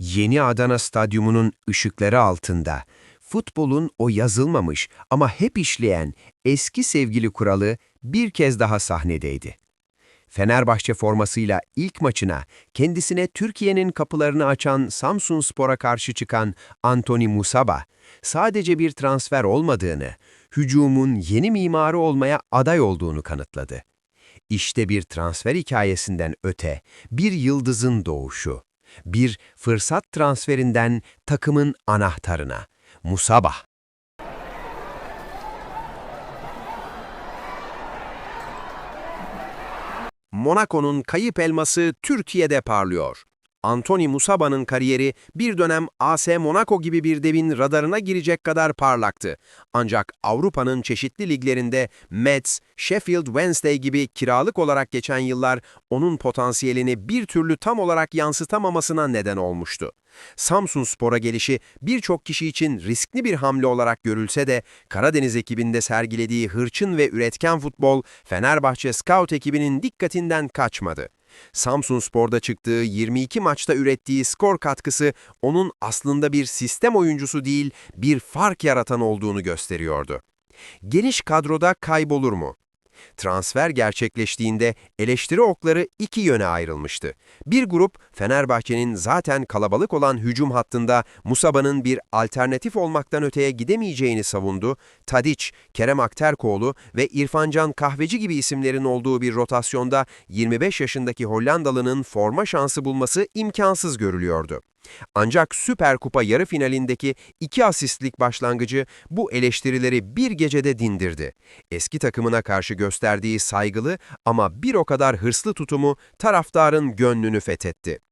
Yeni Adana Stadyumu'nun ışıkları altında, futbolun o yazılmamış ama hep işleyen eski sevgili kuralı bir kez daha sahnedeydi. Fenerbahçe formasıyla ilk maçına kendisine Türkiye'nin kapılarını açan Samsun Spor'a karşı çıkan Anthony Musaba, sadece bir transfer olmadığını, hücumun yeni mimarı olmaya aday olduğunu kanıtladı. İşte bir transfer hikayesinden öte, bir yıldızın doğuşu. Bir fırsat transferinden takımın anahtarına. Musaba. Monaco'nun kayıp elması Türkiye'de parlıyor. Anthony Musaba'nın kariyeri bir dönem AS Monaco gibi bir devin radarına girecek kadar parlaktı. Ancak Avrupa'nın çeşitli liglerinde Metz, Sheffield Wednesday gibi kiralık olarak geçen yıllar onun potansiyelini bir türlü tam olarak yansıtamamasına neden olmuştu. Samsun Spor'a gelişi birçok kişi için riskli bir hamle olarak görülse de Karadeniz ekibinde sergilediği hırçın ve üretken futbol Fenerbahçe Scout ekibinin dikkatinden kaçmadı. Samsun Spor'da çıktığı 22 maçta ürettiği skor katkısı onun aslında bir sistem oyuncusu değil, bir fark yaratan olduğunu gösteriyordu. Geniş kadroda kaybolur mu? Transfer gerçekleştiğinde eleştiri okları iki yöne ayrılmıştı. Bir grup Fenerbahçe'nin zaten kalabalık olan hücum hattında Musaba'nın bir alternatif olmaktan öteye gidemeyeceğini savundu. Tadic, Kerem Akterkoğlu ve İrfancan Kahveci gibi isimlerin olduğu bir rotasyonda 25 yaşındaki Hollandalı'nın forma şansı bulması imkansız görülüyordu. Ancak Süper Kupa yarı finalindeki iki asistlik başlangıcı bu eleştirileri bir gecede dindirdi. Eski takımına karşı gösterdiği saygılı ama bir o kadar hırslı tutumu taraftarın gönlünü fethetti.